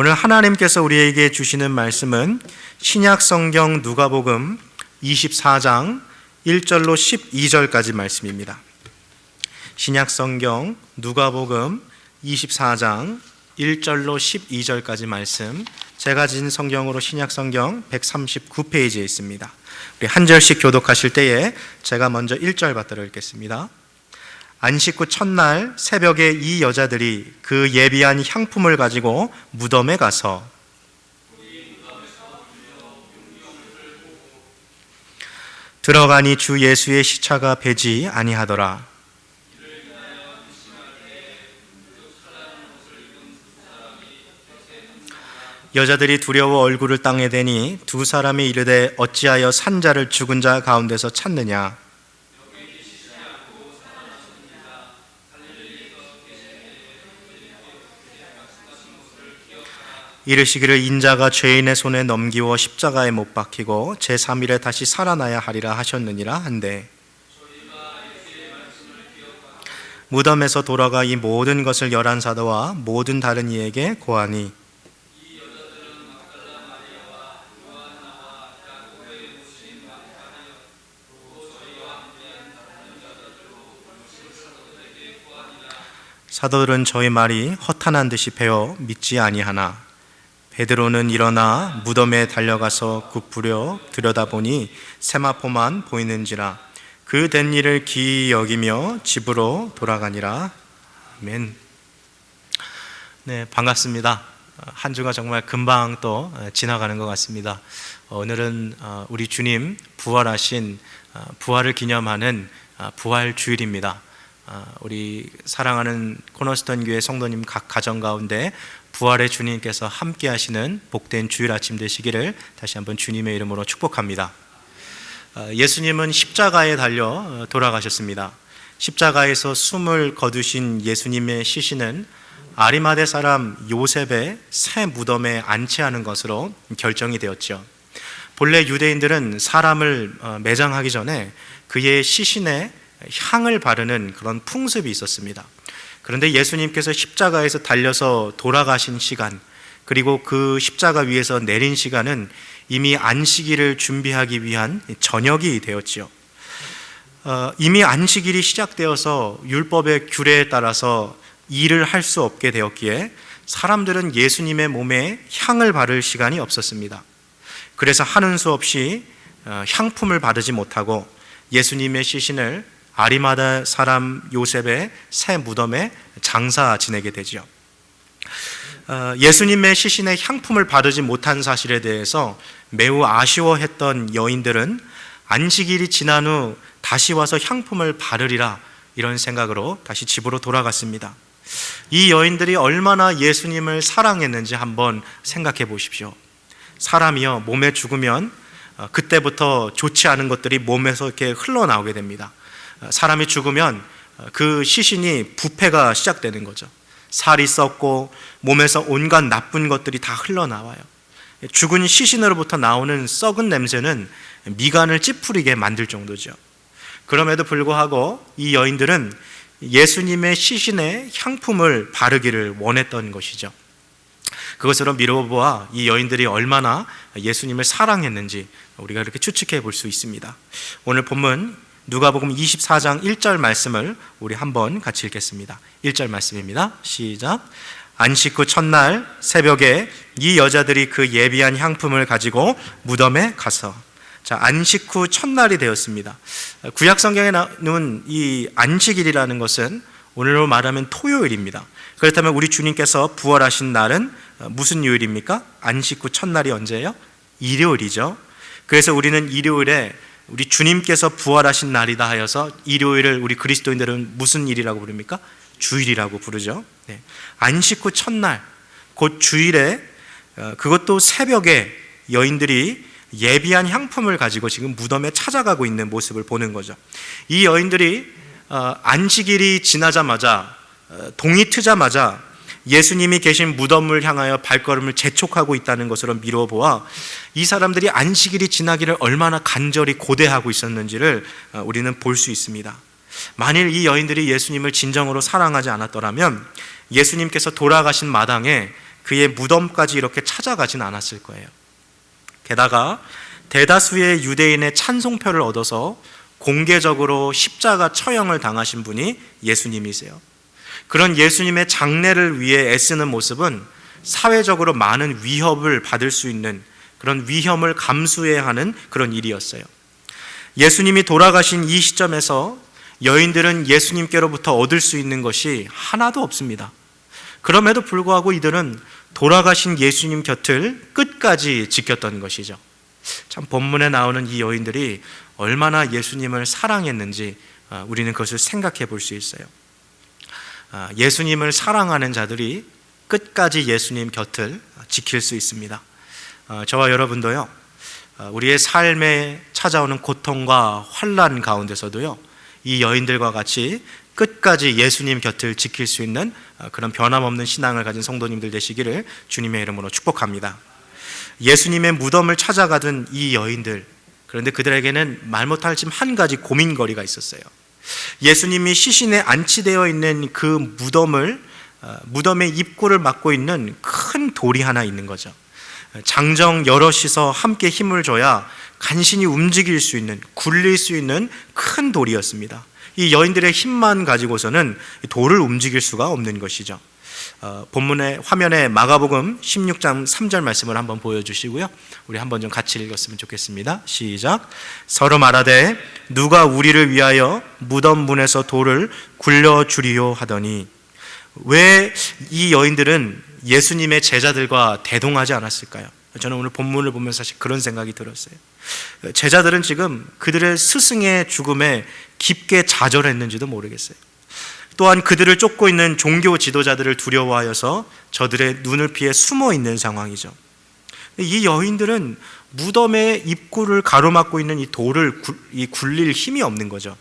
오늘 하나님께서 우리에게 주시는 말씀은 신약 성경 누가복음 24장 1절로 12절까지 말씀입니다. 신약 성경 누가복음 24장 1절로 12절까지 말씀 제가 진 성경으로 신약 성경 139페이지에 있습니다. 우리 한 절씩 교독하실 때에 제가 먼저 1절 받들어 읽겠습니다. 안식 후 첫날 새벽에 이 여자들이 그 예비한 향품을 가지고 무덤에 가서 들어가니 주 예수의 시차가 배지 아니하더라. 여자들이 두려워 얼굴을 땅에 대니 두 사람이 이르되 어찌하여 산자를 죽은 자 가운데서 찾느냐 이르시기를 인자가 죄인의 손에 넘기워 십자가에 못 박히고 제3일에 다시 살아나야 하리라 하셨느니라 한데. 무덤에서 돌아가 이 모든 것을 열한 사도와 모든 다른 이에게 고하니. 사도들은 저희 말이 허탄한 듯이 배워 믿지 아니하나 베드로는 일어나 무덤에 달려가서 굽부려 들여다보니 세마포만 보이는지라 그 된 일을 기이 여기며 집으로 돌아가니라 아멘. 네 반갑습니다. 한 주가 정말 금방 또 지나가는 것 같습니다. 오늘은 어, 우리 주님 부활하신 어, 부활을 기념하는 어, 부활 주일입니다. 우리 사랑하는 코너스턴 교회 성도님 각 가정 가운데 부활의 주님께서 함께 하시는 복된 주일 아침 되시기를 다시 한번 주님의 이름으로 축복합니다. 예수님은 십자가에 달려 돌아가셨습니다. 십자가에서 숨을 거두신 예수님의 시신은 아리마대 사람 요셉의 새 무덤에 안치하는 것으로 결정이 되었죠. 본래 유대인들은 사람을 매장하기 전에 그의 시신에 향을 바르는 그런 풍습이 있었습니다. 그런데 예수님께서 십자가에서 달려서 돌아가신 시간, 그리고 그 십자가 위에서 내린 시간은 이미 안식일을 준비하기 위한 저녁이 되었지요. 어, 이미 안식일이 시작되어서 율법의 규례에 따라서 일을 할 수 없게 되었기에 사람들은 예수님의 몸에 향을 바를 시간이 없었습니다. 그래서 하는 수 없이 어, 향품을 바르지 못하고 예수님의 시신을 아리마다 사람 요셉의 새 무덤에 장사 지내게 되죠. 어, 예수님의 시신에 향품을 바르지 못한 사실에 대해서 매우 아쉬워했던 여인들은 안식일이 지난 후 다시 와서 향품을 바르리라 이런 생각으로 다시 집으로 돌아갔습니다. 이 여인들이 얼마나 예수님을 사랑했는지 한번 생각해 보십시오. 사람이요, 몸에 죽으면 어, 그때부터 좋지 않은 것들이 몸에서 이렇게 흘러나오게 됩니다. 사람이 죽으면 그 시신이 부패가 시작되는 거죠. 살이 썩고 몸에서 온갖 나쁜 것들이 다 흘러나와요. 죽은 시신으로부터 나오는 썩은 냄새는 미간을 찌푸리게 만들 정도죠. 그럼에도 불구하고 이 여인들은 예수님의 시신에 향품을 바르기를 원했던 것이죠. 그것으로 미뤄보아 이 여인들이 얼마나 예수님을 사랑했는지 우리가 이렇게 추측해 볼 수 있습니다. 오늘 본문 누가복음 24장 1절 말씀을 우리 한번 같이 읽겠습니다. 1절 말씀입니다. 시작. 안식 후 첫날 새벽에 이 여자들이 그 예비한 향품을 가지고 무덤에 가서 자, 안식 후 첫날이 되었습니다. 구약 성경에 나오는 이 안식일이라는 것은 오늘로 말하면 토요일입니다. 그렇다면 우리 주님께서 부활하신 날은 무슨 요일입니까? 안식 후 첫날이 언제예요? 일요일이죠. 그래서 우리는 일요일에 우리 주님께서 부활하신 날이다 하여서 일요일을 우리 그리스도인들은 무슨 일이라고 부릅니까? 주일이라고 부르죠. 네. 안식 후 첫날, 곧 주일에 어, 그것도 새벽에 여인들이 예비한 향품을 가지고 지금 무덤에 찾아가고 있는 모습을 보는 거죠. 이 여인들이 어, 안식일이 지나자마자 어, 동이 트자마자 예수님이 계신 무덤을 향하여 발걸음을 재촉하고 있다는 것으로 미뤄보아 이 사람들이 안식일이 지나기를 얼마나 간절히 고대하고 있었는지를 어, 우리는 볼 수 있습니다. 만일 이 여인들이 예수님을 진정으로 사랑하지 않았더라면 예수님께서 돌아가신 마당에 그의 무덤까지 이렇게 찾아가진 않았을 거예요. 게다가 대다수의 유대인의 찬송표를 얻어서 공개적으로 십자가 처형을 당하신 분이 예수님이세요. 그런 예수님의 장례를 위해 애쓰는 모습은 사회적으로 많은 위협을 받을 수 있는 그런 위험을 감수해야 하는 그런 일이었어요. 예수님이 돌아가신 이 시점에서 여인들은 예수님께로부터 얻을 수 있는 것이 하나도 없습니다. 그럼에도 불구하고 이들은 돌아가신 예수님 곁을 끝까지 지켰던 것이죠. 참 본문에 나오는 이 여인들이 얼마나 예수님을 사랑했는지 아, 우리는 그것을 생각해 볼 수 있어요. 아, 예수님을 사랑하는 자들이 끝까지 예수님 곁을 지킬 수 있습니다. 아, 저와 여러분도요, 우리의 삶에 찾아오는 고통과 환란 가운데서도요, 이 여인들과 같이 끝까지 예수님 곁을 지킬 수 있는 그런 변함없는 신앙을 가진 성도님들 되시기를 주님의 이름으로 축복합니다. 예수님의 무덤을 찾아가던 이 여인들, 그런데 그들에게는 말 못할 지금 한 가지 고민거리가 있었어요. 예수님이 시신에 안치되어 있는 그 무덤을 어, 무덤의 입구를 막고 있는 큰 돌이 하나 있는 거죠. 장정 여럿이서 함께 힘을 줘야 간신히 움직일 수 있는 굴릴 수 있는 큰 돌이었습니다. 이 여인들의 힘만 가지고서는 돌을 움직일 수가 없는 것이죠. 어, 본문의 화면에 마가복음 16장 3절 말씀을 한번 보여주시고요. 우리 한번 좀 같이 읽었으면 좋겠습니다. 시작. 서로 말하되 누가 우리를 위하여 무덤 문에서 돌을 굴려 주리요 하더니 왜 이 여인들은 예수님의 제자들과 대동하지 않았을까요? 저는 오늘 본문을 보면서 사실 그런 생각이 들었어요. 제자들은 지금 그들의 스승의 죽음에 깊게 좌절했는지도 모르겠어요. 또한 그들을 쫓고 있는 종교 지도자들을 두려워하여서 저들의 눈을 피해 숨어 있는 상황이죠. 이 여인들은 무덤의 입구를 가로막고 있는 이 돌을 굴릴 힘이 없는 거죠.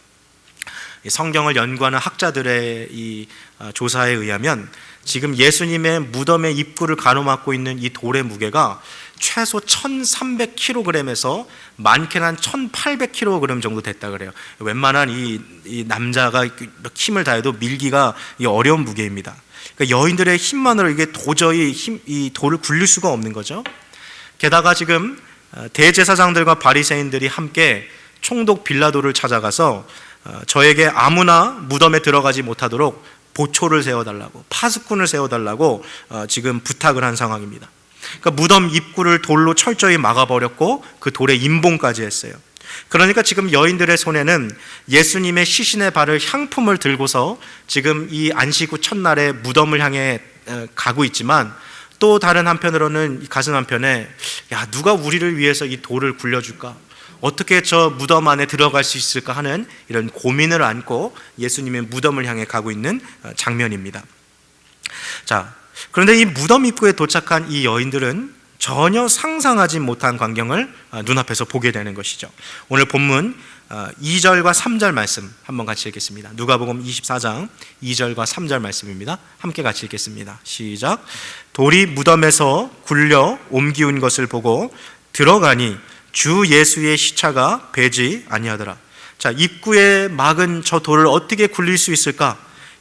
성경을 연구하는 학자들의 이 어, 조사에 의하면 지금 예수님의 무덤의 입구를 가로막고 있는 이 돌의 무게가 최소 1,300kg에서 많게는 한 1,800kg 정도 됐다 그래요. 웬만한 이, 이 남자가 힘을 다해도 밀기가 어려운 무게입니다. 그러니까 여인들의 힘만으로 이게 도저히 힘, 이 돌을 굴릴 수가 없는 거죠. 게다가 지금 어, 대제사장들과 바리새인들이 함께 총독 빌라도를 찾아가서 어, 저에게 아무나 무덤에 들어가지 못하도록 보초를 세워달라고 파수꾼을 세워달라고 어, 지금 부탁을 한 상황입니다. 그러니까 무덤 입구를 돌로 철저히 막아버렸고 그 돌에 임봉까지 했어요. 그러니까 지금 여인들의 손에는 예수님의 시신의 발을 향품을 들고서 지금 이 안식 후 첫날에 무덤을 향해 가고 있지만 또 다른 한편으로는 가슴 한편에 야 누가 우리를 위해서 이 돌을 굴려줄까? 어떻게 저 무덤 안에 들어갈 수 있을까 하는 이런 고민을 안고 예수님의 무덤을 향해 가고 있는 어, 장면입니다. 자, 그런데 이 무덤 입구에 도착한 이 여인들은 전혀 상상하지 못한 광경을 어, 눈앞에서 보게 되는 것이죠. 오늘 본문 2절과 어, 3절 말씀 한번 같이 읽겠습니다. 누가복음 24장 2절과 3절 말씀입니다. 함께 같이 읽겠습니다. 시작. 돌이 무덤에서 굴려 옮기운 것을 보고 들어가니 주 예수의 시차가 배지 아니하더라. 자, 입구에 막은 저 돌을 어떻게 굴릴 수 있을까?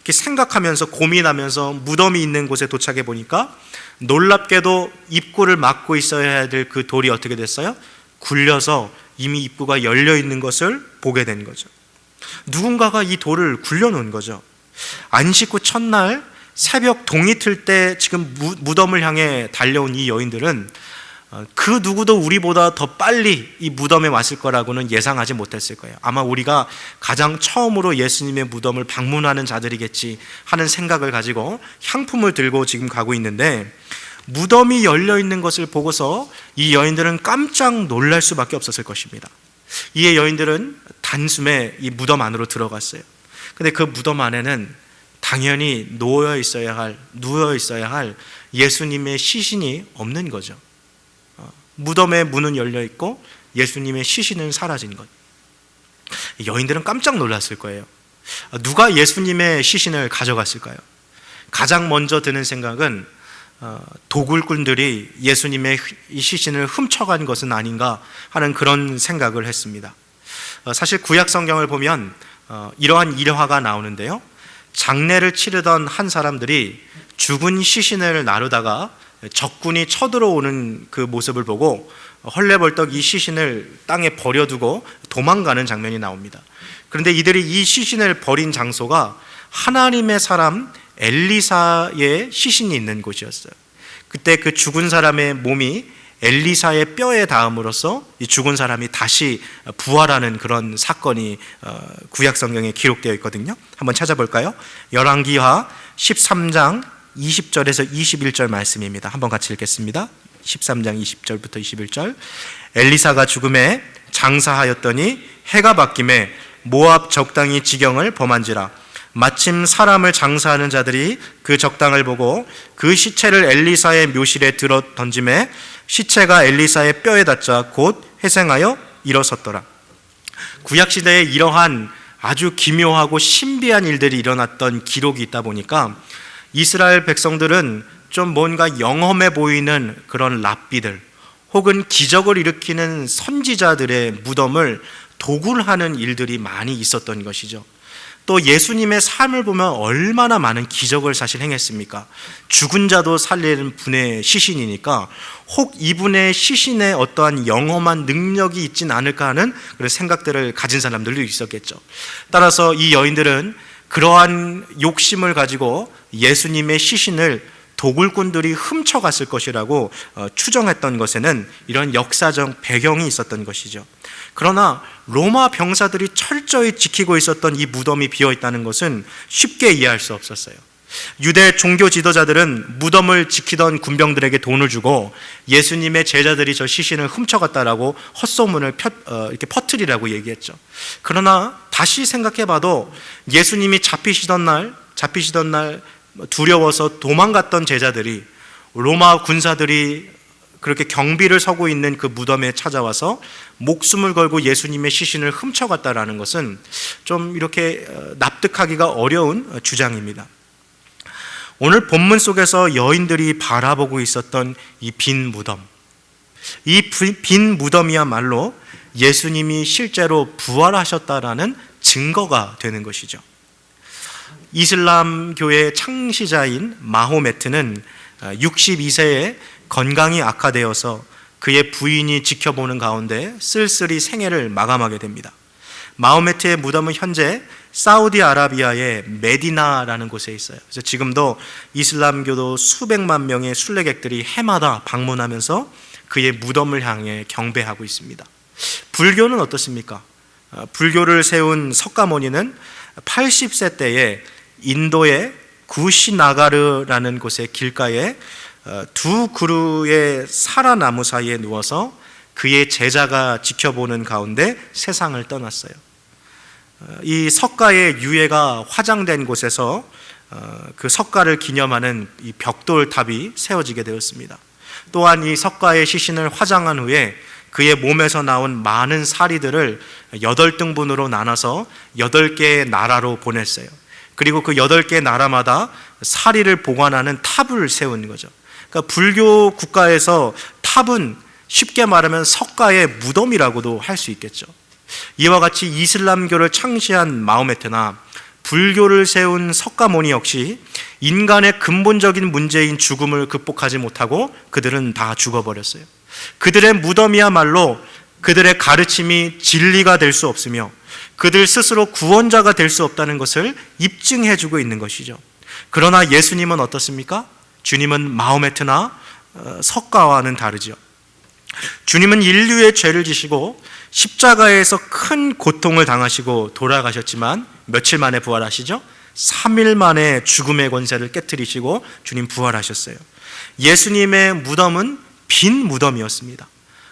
이렇게 생각하면서 고민하면서 무덤이 있는 곳에 도착해 보니까 놀랍게도 입구를 막고 있어야 될 그 돌이 어떻게 됐어요? 굴려서 이미 입구가 열려 있는 것을 보게 된 거죠. 누군가가 이 돌을 굴려 놓은 거죠. 안식 후 첫날 새벽 동이 틀 때 지금 무덤을 향해 달려온 이 여인들은 어, 그 누구도 우리보다 더 빨리 이 무덤에 왔을 거라고는 예상하지 못했을 거예요. 아마 우리가 가장 처음으로 예수님의 무덤을 방문하는 자들이겠지 하는 생각을 가지고 향품을 들고 지금 가고 있는데 무덤이 열려 있는 것을 보고서 이 여인들은 깜짝 놀랄 수밖에 없었을 것입니다. 이에 여인들은 단숨에 이 무덤 안으로 들어갔어요. 근데 그 무덤 안에는 당연히 놓여 있어야 할, 누워 있어야 할 예수님의 시신이 없는 거죠. 무덤의 문은 열려 있고 예수님의 시신은 사라진 것. 여인들은 깜짝 놀랐을 거예요. 누가 예수님의 시신을 가져갔을까요? 가장 먼저 드는 생각은 어, 도굴꾼들이 예수님의 시신을 훔쳐간 것은 아닌가 하는 그런 생각을 했습니다. 어, 사실 구약 성경을 보면 어, 이러한 일화가 나오는데요. 장례를 치르던 한 사람들이 죽은 시신을 나르다가 적군이 쳐들어오는 그 모습을 보고 헐레벌떡 이 시신을 땅에 버려두고 도망가는 장면이 나옵니다. 그런데 이들이 이 시신을 버린 장소가 하나님의 사람 엘리사의 시신이 있는 곳이었어요. 그때 그 죽은 사람의 몸이 엘리사의 뼈에 닿음으로써 이 죽은 사람이 다시 부활하는 그런 사건이 어, 구약 성경에 기록되어 있거든요. 한번 찾아볼까요? 열왕기하 13장 20절에서 21절 말씀입니다. 한번 같이 읽겠습니다. 13장 20절부터 21절. 엘리사가 죽음에 장사하였더니 해가 바뀜에 모압 적당히 지경을 범한지라 마침 사람을 장사하는 자들이 그 적당을 보고 그 시체를 엘리사의 묘실에 들어 던짐에 시체가 엘리사의 뼈에 닿자 곧 회생하여 일어섰더라. 구약 시대에 이러한 아주 기묘하고 신비한 일들이 일어났던 기록이 있다 보니까 이스라엘 백성들은 좀 뭔가 영험해 보이는 그런 랍비들 혹은 기적을 일으키는 선지자들의 무덤을 도굴하는 일들이 많이 있었던 것이죠. 또 예수님의 삶을 보면 얼마나 많은 기적을 사실 행했습니까? 죽은 자도 살리는 분의 시신이니까 혹 이분의 시신에 어떠한 영험한 능력이 있진 않을까 하는 그런 생각들을 가진 사람들도 있었겠죠. 따라서 이 여인들은 그러한 욕심을 가지고 예수님의 시신을 도굴꾼들이 훔쳐갔을 것이라고 어, 추정했던 것에는 이런 역사적 배경이 있었던 것이죠. 그러나 로마 병사들이 철저히 지키고 있었던 이 무덤이 비어 있다는 것은 쉽게 이해할 수 없었어요. 유대 종교 지도자들은 무덤을 지키던 군병들에게 돈을 주고 예수님의 제자들이 저 시신을 훔쳐갔다라고 헛소문을 펴, 어, 이렇게 퍼뜨리라고 얘기했죠. 그러나 다시 생각해봐도 예수님이 잡히시던 날, 잡히시던 날 두려워서 도망갔던 제자들이 로마 군사들이 그렇게 경비를 서고 있는 그 무덤에 찾아와서 목숨을 걸고 예수님의 시신을 훔쳐갔다라는 것은 좀 이렇게 어, 납득하기가 어려운 주장입니다. 오늘 본문 속에서 여인들이 바라보고 있었던 이 빈 무덤, 이 빈 무덤이야말로 예수님이 실제로 부활하셨다라는 증거가 되는 것이죠. 이슬람교의 창시자인 마호메트는 62세에 어, 건강이 악화되어서 그의 부인이 지켜보는 가운데 쓸쓸히 생애를 마감하게 됩니다. 마호메트의 무덤은 현재 사우디아라비아의 메디나라는 곳에 있어요. 그래서 지금도 이슬람교도 수백만 명의 순례객들이 해마다 방문하면서 그의 무덤을 향해 경배하고 있습니다. 불교는 어떻습니까? 어, 불교를 세운 석가모니는 80세 때에 인도의 구시나가르라는 곳의 길가에 어, 두 그루의 사라나무 사이에 누워서 그의 제자가 지켜보는 가운데 세상을 떠났어요. 어, 이 석가의 유해가 화장된 곳에서 어, 그 석가를 기념하는 이 벽돌탑이 세워지게 되었습니다. 또한 이 석가의 시신을 화장한 후에 그의 몸에서 나온 많은 사리들을 여덟 등분으로 나눠서 여덟 개의 나라로 보냈어요. 그리고 그 여덟 개 나라마다 사리를 보관하는 탑을 세운 거죠. 그러니까 불교 국가에서 탑은 쉽게 말하면 석가의 무덤이라고도 할 수 있겠죠. 이와 같이 이슬람교를 창시한 마호메트나 불교를 세운 석가모니 역시 인간의 근본적인 문제인 죽음을 극복하지 못하고 그들은 다 죽어버렸어요. 그들의 무덤이야말로 그들의 가르침이 진리가 될 수 없으며 그들 스스로 구원자가 될 수 없다는 것을 입증해 주고 있는 것이죠. 그러나 예수님은 어떻습니까? 주님은 마호메트나 어, 석가와는 다르죠. 주님은 인류의 죄를 지시고 십자가에서 큰 고통을 당하시고 돌아가셨지만 며칠 만에 부활하시죠? 3일 만에 죽음의 권세를 깨뜨리시고 주님 부활하셨어요. 예수님의 무덤은 빈 무덤이었습니다.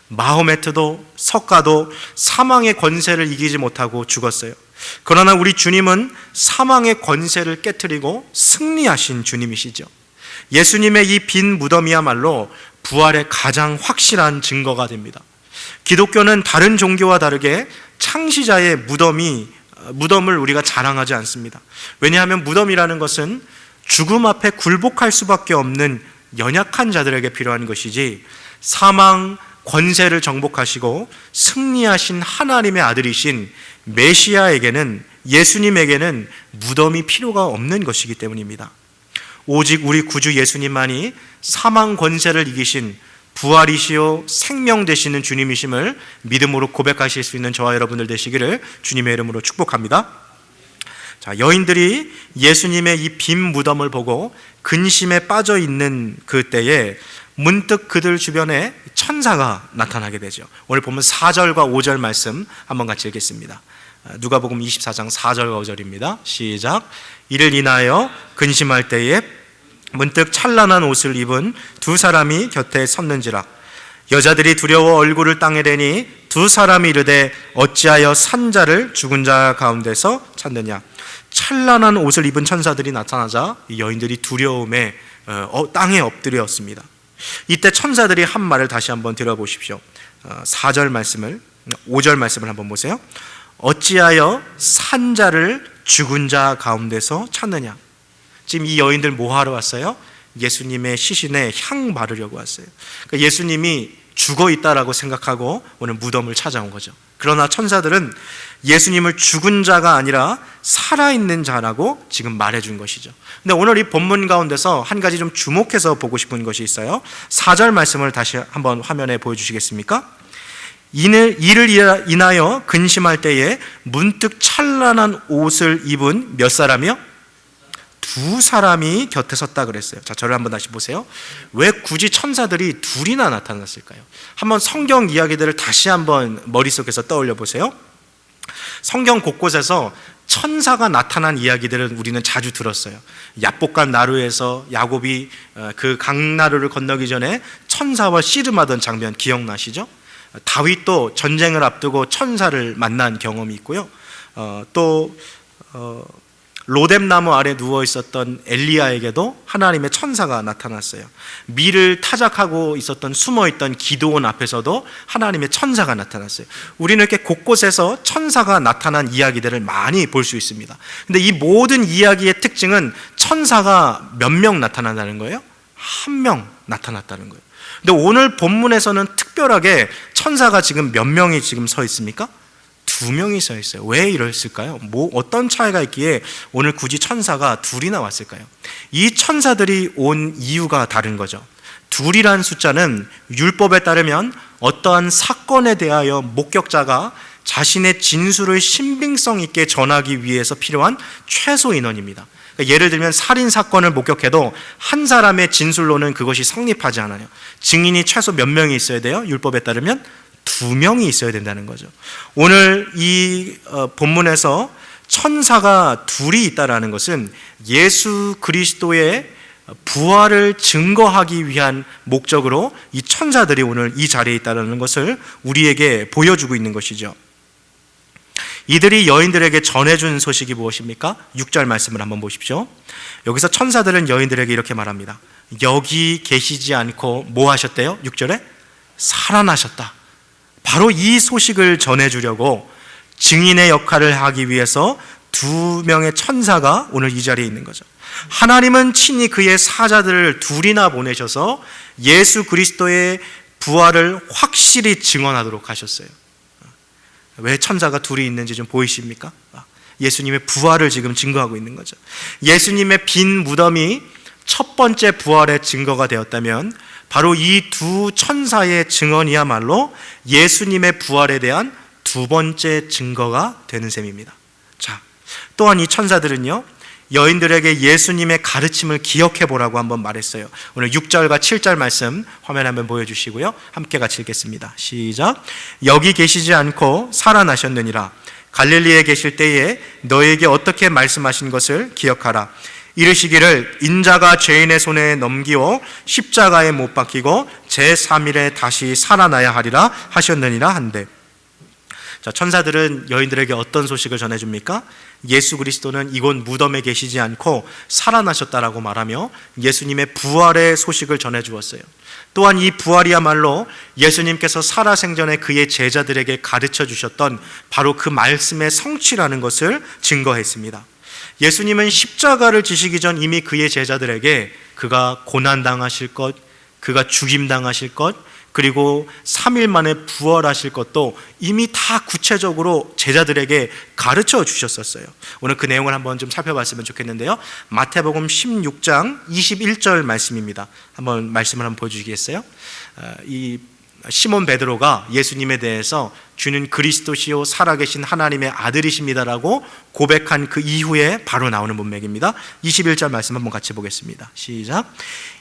마호메트도 석가도 사망의 권세를 이기지 못하고 죽었어요. 그러나 우리 주님은 사망의 권세를 깨뜨리고 승리하신 주님이시죠. 예수님의 이 빈 무덤이야말로 부활의 가장 확실한 증거가 됩니다. 기독교는 다른 종교와 다르게 창시자의 무덤이 무덤을 우리가 자랑하지 않습니다. 왜냐하면 무덤이라는 것은 죽음 앞에 굴복할 수밖에 없는 연약한 자들에게 필요한 것이지 사망 권세를 정복하시고 승리하신 하나님의 아들이신 메시아에게는 예수님에게는 무덤이 필요가 없는 것이기 때문입니다. 오직 우리 구주 예수님만이 사망 권세를 이기신 부활이시요 생명 되시는 주님이심을 믿음으로 고백하실 수 있는 저와 여러분들 되시기를 주님의 이름으로 축복합니다. 자, 여인들이 예수님의 이 빈 무덤을 보고 근심에 빠져 있는 그때에 문득 그들 주변에 천사가 나타나게 되죠. 오늘 보면 4절과 5절 말씀 한번 같이 읽겠습니다. 누가복음 24장 4절과 5절입니다. 시작. 이를 인하여 근심할 때에 문득 찬란한 옷을 입은 두 사람이 곁에 섰는지라 여자들이 두려워 얼굴을 땅에 대니 두 사람이 이르되 어찌하여 산자를 죽은 자 가운데서 찾느냐 찬란한 옷을 입은 천사들이 나타나자 이 여인들이 두려움에 어, 땅에 엎드렸습니다. 이때 천사들이 한 말을 다시 한번 들어보십시오. 4절 말씀을 5절 말씀을 한번 보세요. 어찌하여 산자를 죽은 자 가운데서 찾느냐? 지금 이 여인들 뭐 하러 왔어요? 예수님의 시신에 향 바르려고 왔어요. 그러니까 예수님이 죽어 있다라고 생각하고 오늘 무덤을 찾아온 거죠. 그러나 천사들은 예수님을 죽은 자가 아니라 살아있는 자라고 지금 말해준 것이죠. 근데 오늘 이 본문 가운데서 한 가지 좀 주목해서 보고 싶은 것이 있어요. 4절 말씀을 다시 한번 화면에 보여주시겠습니까? 이를, 이를 인하여 근심할 때에 문득 찬란한 옷을 입은 몇 사람이요? 두 사람이 곁에 섰다 그랬어요. 자, 저를 한번 다시 보세요. 왜 굳이 천사들이 둘이나 나타났을까요? 한번 성경 이야기들을 다시 한번 머릿속에서 떠올려 보세요. 성경 곳곳에서 천사가 나타난 이야기들은 우리는 자주 들었어요. 야복간 나루에서 야곱이 어, 그 강나루를 건너기 전에 천사와 씨름하던 장면 기억나시죠? 다윗도 전쟁을 앞두고 천사를 만난 경험이 있고요. 어, 또 어, 로뎀나무 아래 누워 있었던 엘리야에게도 하나님의 천사가 나타났어요. 밀을 타작하고 있었던 숨어 있던 기도원 앞에서도 하나님의 천사가 나타났어요. 우리는 이렇게 곳곳에서 천사가 나타난 이야기들을 많이 볼 수 있습니다. 근데 이 모든 이야기의 특징은 천사가 몇 명 나타난다는 거예요? 한 명 나타났다는 거예요. 근데 오늘 본문에서는 특별하게 천사가 지금 몇 명이 지금 서 있습니까? 두 명이 서 있어요. 왜 이랬을까요? 뭐 어떤 차이가 있기에 오늘 굳이 천사가 둘이나 왔을까요? 이 천사들이 온 이유가 다른 거죠. 둘이란 숫자는 율법에 따르면 어떠한 사건에 대하여 목격자가 자신의 진술을 신빙성 있게 전하기 위해서 필요한 최소 인원입니다. 그러니까 예를 들면 살인 사건을 목격해도 한 사람의 진술로는 그것이 성립하지 않아요. 증인이 최소 몇 명이 있어야 돼요? 율법에 따르면 두 명이 있어야 된다는 거죠. 오늘 이 어, 본문에서 천사가 둘이 있다라는 것은 예수 그리스도의 부활을 증거하기 위한 목적으로 이 천사들이 오늘 이 자리에 있다는 것을 우리에게 보여주고 있는 것이죠. 이들이 여인들에게 전해준 소식이 무엇입니까? 6절 말씀을 한번 보십시오. 여기서 천사들은 여인들에게 이렇게 말합니다. 여기 계시지 않고 뭐 하셨대요? 6절에 살아나셨다. 바로 이 소식을 전해주려고 증인의 역할을 하기 위해서 두 명의 천사가 오늘 이 자리에 있는 거죠. 하나님은 친히 그의 사자들을 둘이나 보내셔서 예수 그리스도의 부활을 확실히 증언하도록 하셨어요. 왜 천사가 둘이 있는지 좀 보이십니까? 예수님의 부활을 지금 증거하고 있는 거죠. 예수님의 빈 무덤이 첫 번째 부활의 증거가 되었다면 바로 이 두 천사의 증언이야말로 예수님의 부활에 대한 두 번째 증거가 되는 셈입니다. 자, 또한 이 천사들은요, 여인들에게 예수님의 가르침을 기억해 보라고 한번 말했어요. 오늘 6절과 7절 말씀 화면 한번 보여 주시고요. 함께 같이 읽겠습니다. 시작. 여기 계시지 않고 살아나셨느니라. 갈릴리에 계실 때에 너에게 어떻게 말씀하신 것을 기억하라. 이르시기를 인자가 죄인의 손에 넘기어 십자가에 못 박히고 제3일에 다시 살아나야 하리라 하셨느니라 한데 자, 천사들은 여인들에게 어떤 소식을 전해 줍니까? 예수 그리스도는 이곳 무덤에 계시지 않고 살아나셨다라고 말하며 예수님의 부활의 소식을 전해 주었어요. 또한 이 부활이야말로 예수님께서 살아생전에 그의 제자들에게 가르쳐 주셨던 바로 그 말씀의 성취라는 것을 증거했습니다. 예수님은 십자가를 지시기 전 이미 그의 제자들에게 그가 고난당하실 것, 그가 죽임당하실 것, 그리고 3일 만에 부활하실 것도 이미 다 구체적으로 제자들에게 가르쳐 주셨었어요. 오늘 그 내용을 한번 좀 살펴봤으면 좋겠는데요. 마태복음 16장 21절 말씀입니다. 한번 말씀을 한번 보여주시겠어요? 어, 이 시몬 베드로가 예수님에 대해서 주는 그리스도시요 살아계신 하나님의 아들이십니다라고 고백한 그 이후에 바로 나오는 문맥입니다. 21절 말씀 한번 같이 보겠습니다. 시작.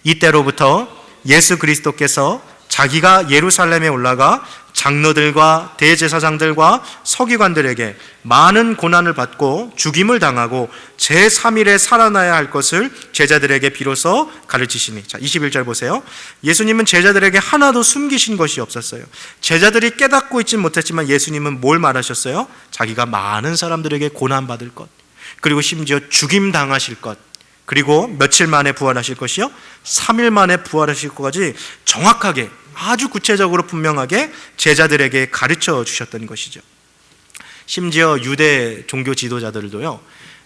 이때로부터 예수 그리스도께서 자기가 예루살렘에 올라가 장로들과 대제사장들과 서기관들에게 많은 고난을 받고 죽임을 당하고 제3일에 살아나야 할 것을 제자들에게 비로소 가르치시니. 자, 21절 보세요. 예수님은 제자들에게 하나도 숨기신 것이 없었어요. 제자들이 깨닫고 있진 못했지만 예수님은 뭘 말하셨어요? 자기가 많은 사람들에게 고난받을 것, 그리고 심지어 죽임 당하실 것, 그리고 며칠 만에 부활하실 것이요? 3일 만에 부활하실 것까지 정확하게 아주 구체적으로 분명하게 제자들에게 가르쳐 주셨던 것이죠. 심지어 유대 종교 지도자들도요,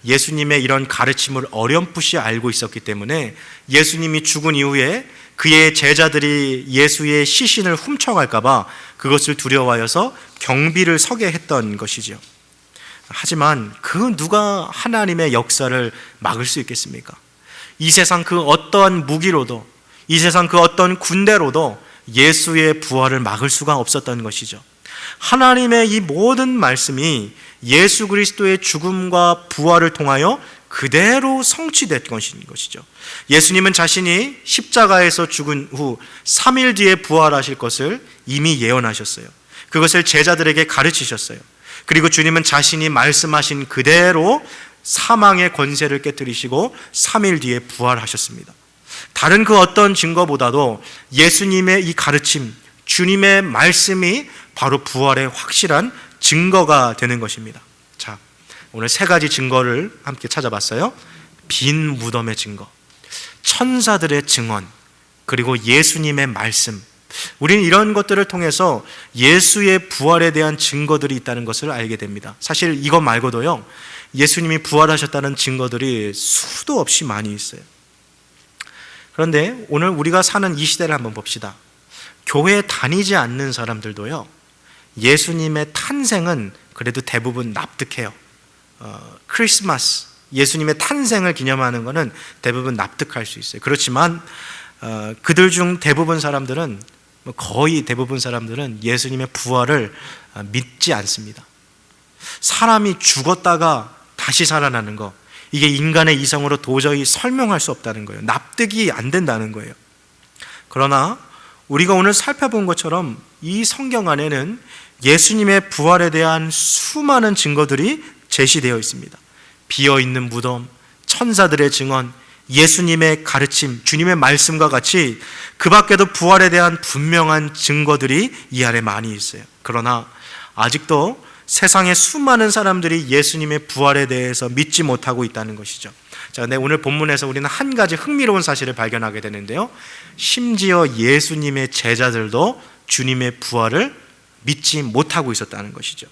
예수님의 이런 가르침을 어렴풋이 알고 있었기 때문에 예수님이 죽은 이후에 그의 제자들이 예수의 시신을 훔쳐갈까봐 그것을 두려워하여서 경비를 서게 했던 것이죠. 하지만 그 누가 하나님의 역사를 막을 수 있겠습니까? 이 세상 그 어떠한 무기로도 이 세상 그 어떤 군대로도 예수의 부활을 막을 수가 없었던 것이죠. 하나님의 이 모든 말씀이 예수 그리스도의 죽음과 부활을 통하여 그대로 성취된 것인 것이죠. 예수님은 자신이 십자가에서 죽은 후 3일 뒤에 부활하실 것을 이미 예언하셨어요. 그것을 제자들에게 가르치셨어요. 그리고 주님은 자신이 말씀하신 그대로 사망의 권세를 깨뜨리시고 3일 뒤에 부활하셨습니다. 다른 그 어떤 증거보다도 예수님의 이 가르침, 주님의 말씀이 바로 부활의 확실한 증거가 되는 것입니다. 자, 오늘 세 가지 증거를 함께 찾아봤어요. 빈 무덤의 증거, 천사들의 증언, 그리고 예수님의 말씀. 우리는 이런 것들을 통해서 예수의 부활에 대한 증거들이 있다는 것을 알게 됩니다. 사실 이것 말고도요, 예수님이 부활하셨다는 증거들이 수도 없이 많이 있어요. 그런데 오늘 우리가 사는 이 시대를 한번 봅시다. 교회 다니지 않는 사람들도요, 예수님의 탄생은 그래도 대부분 납득해요. 어, 크리스마스, 예수님의 탄생을 기념하는 것은 대부분 납득할 수 있어요. 그렇지만 어, 그들 중 대부분 사람들은 뭐 거의 대부분 사람들은 예수님의 부활을 어, 믿지 않습니다. 사람이 죽었다가 다시 살아나는 거, 이게 인간의 이성으로 도저히 설명할 수 없다는 거예요. 납득이 안 된다는 거예요. 그러나 우리가 오늘 살펴본 것처럼 이 성경 안에는 예수님의 부활에 대한 수많은 증거들이 제시되어 있습니다. 비어 있는 무덤, 천사들의 증언, 예수님의 가르침, 주님의 말씀과 같이 그 밖에도 부활에 대한 분명한 증거들이 이 안에 많이 있어요. 그러나 아직도 세상의 수많은 사람들이 예수님의 부활에 대해서 믿지 못하고 있다는 것이죠. 자, 근데 오늘 본문에서 우리는 한 가지 흥미로운 사실을 발견하게 되는데요. 심지어 예수님의 제자들도 주님의 부활을 믿지 못하고 있었다는 것이죠.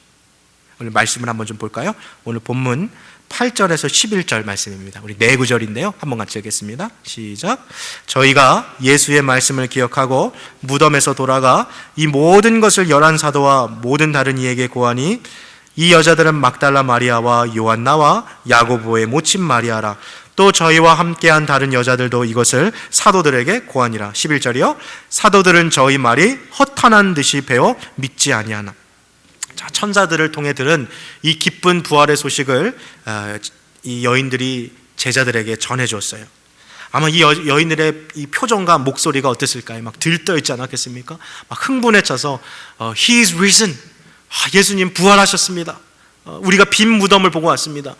오늘 말씀을 한번 좀 볼까요? 오늘 본문 8절에서 11절 말씀입니다. 우리 네 구절인데요. 한번 같이 읽겠습니다. 시작. 저희가 예수의 말씀을 기억하고 무덤에서 돌아가 이 모든 것을 열한 사도와 모든 다른 이에게 고하니 이 여자들은 막달라 마리아와 요한나와 야고보의 모친 마리아라 또 저희와 함께한 다른 여자들도 이것을 사도들에게 고하니라 11절이요 사도들은 저희 말이 허탄한 듯이 배워 믿지 아니하나 자, 천사들을 통해 들은 이 기쁜 부활의 소식을 어, 이 여인들이 제자들에게 전해 줬어요. 아마 이 여, 인들의 이 표정과 목소리가 어땠을까요? 막 들떠 있지 않았겠습니까? 막 흥분에 차서 어, He is risen. 아, 예수님 부활하셨습니다. 어, 우리가 빈 무덤을 보고 왔습니다.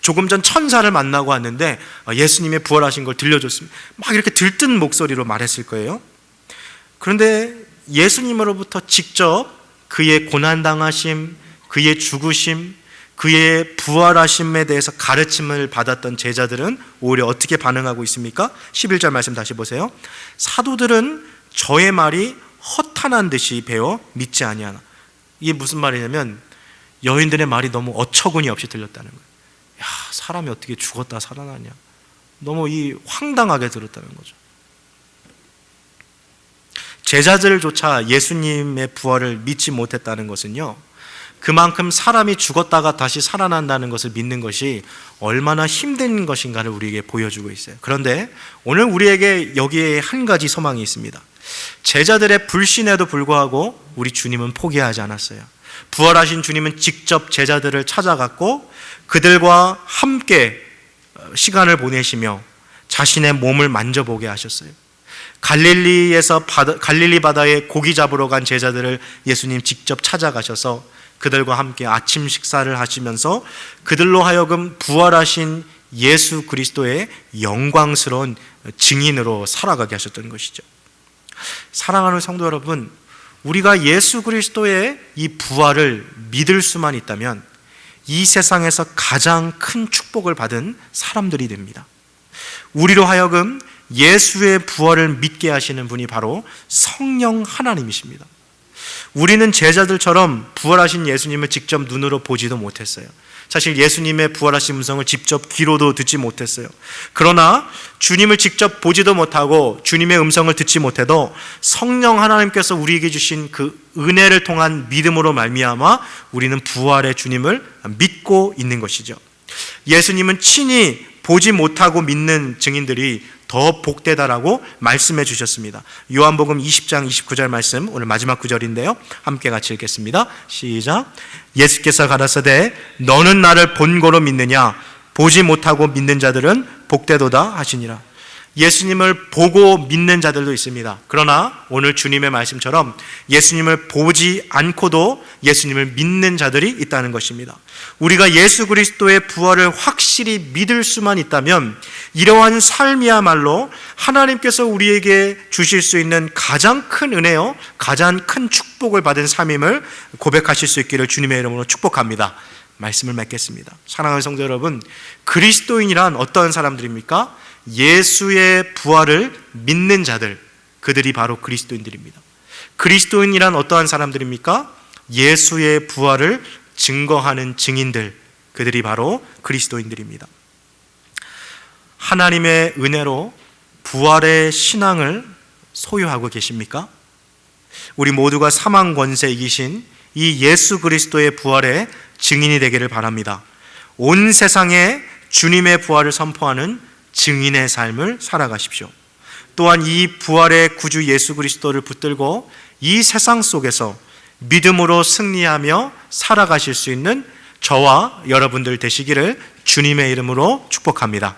조금 전 천사를 만나고 왔는데 예수님의 부활하신 걸 들려줬습니다. 막 이렇게 들뜬 목소리로 말했을 거예요. 그런데 예수님으로부터 직접 그의 고난당하심, 그의 죽으심, 그의 부활하심에 대해서 가르침을 받았던 제자들은 오히려 어떻게 반응하고 있습니까? 11절 말씀 다시 보세요. 사도들은 저의 말이 허탄한 듯이 배워 믿지 아니하나. 이게 무슨 말이냐면 여인들의 말이 너무 어처구니 없이 들렸다는 거예요. 야, 사람이 어떻게 죽었다 살아나냐. 너무 이 황당하게 들었다는 거죠. 제자들조차 예수님의 부활을 믿지 못했다는 것은요. 그만큼 사람이 죽었다가 다시 살아난다는 것을 믿는 것이 얼마나 힘든 것인가를 우리에게 보여주고 있어요. 그런데 오늘 우리에게 여기에 한 가지 소망이 있습니다. 제자들의 불신에도 불구하고 우리 주님은 포기하지 않았어요. 부활하신 주님은 직접 제자들을 찾아갔고 그들과 함께 시간을 보내시며 자신의 몸을 만져보게 하셨어요. 갈릴리에서 바다, 갈릴리 바다에 고기 잡으러 간 제자들을 예수님 직접 찾아가셔서 그들과 함께 아침 식사를 하시면서 그들로 하여금 부활하신 예수 그리스도의 영광스러운 증인으로 살아가게 하셨던 것이죠. 사랑하는 성도 여러분, 우리가 예수 그리스도의 이 부활을 믿을 수만 있다면 이 세상에서 가장 큰 축복을 받은 사람들이 됩니다. 우리로 하여금 예수의 부활을 믿게 하시는 분이 바로 성령 하나님이십니다. 우리는 제자들처럼 부활하신 예수님을 직접 눈으로 보지도 못했어요. 사실 예수님의 부활하신 음성을 직접 귀로도 듣지 못했어요. 그러나 주님을 직접 보지도 못하고 주님의 음성을 듣지 못해도 성령 하나님께서 우리에게 주신 그 은혜를 통한 믿음으로 말미암아 우리는 부활의 주님을 믿고 있는 것이죠. 예수님은 친히 보지 못하고 믿는 증인들이 더 복되다라고 말씀해 주셨습니다. 요한복음 20장 29절 말씀 오늘 마지막 구절인데요. 함께 같이 읽겠습니다. 시작. 예수께서 가라사대 너는 나를 본고로 믿느냐 보지 못하고 믿는 자들은 복되도다 하시니라. 예수님을 보고 믿는 자들도 있습니다. 그러나 오늘 주님의 말씀처럼 예수님을 보지 않고도 예수님을 믿는 자들이 있다는 것입니다. 우리가 예수 그리스도의 부활을 확실히 믿을 수만 있다면 이러한 삶이야말로 하나님께서 우리에게 주실 수 있는 가장 큰 은혜요, 가장 큰 축복을 받은 삶임을 고백하실 수 있기를 주님의 이름으로 축복합니다. 말씀을 맺겠습니다. 사랑하는 성도 여러분, 그리스도인이란 어떤 사람들입니까? 예수의 부활을 믿는 자들, 그들이 바로 그리스도인들입니다. 그리스도인이란 어떠한 사람들입니까? 예수의 부활을 증거하는 증인들, 그들이 바로 그리스도인들입니다. 하나님의 은혜로 부활의 신앙을 소유하고 계십니까? 우리 모두가 사망 권세 이기신 이 예수 그리스도의 부활의 증인이 되기를 바랍니다. 온 세상에 주님의 부활을 선포하는 증인의 삶을 살아가십시오. 또한 이 부활의 구주 예수 그리스도를 붙들고 이 세상 속에서 믿음으로 승리하며 살아가실 수 있는 저와 여러분들 되시기를 주님의 이름으로 축복합니다.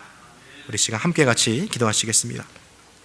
우리 시간 함께 같이 기도하시겠습니다.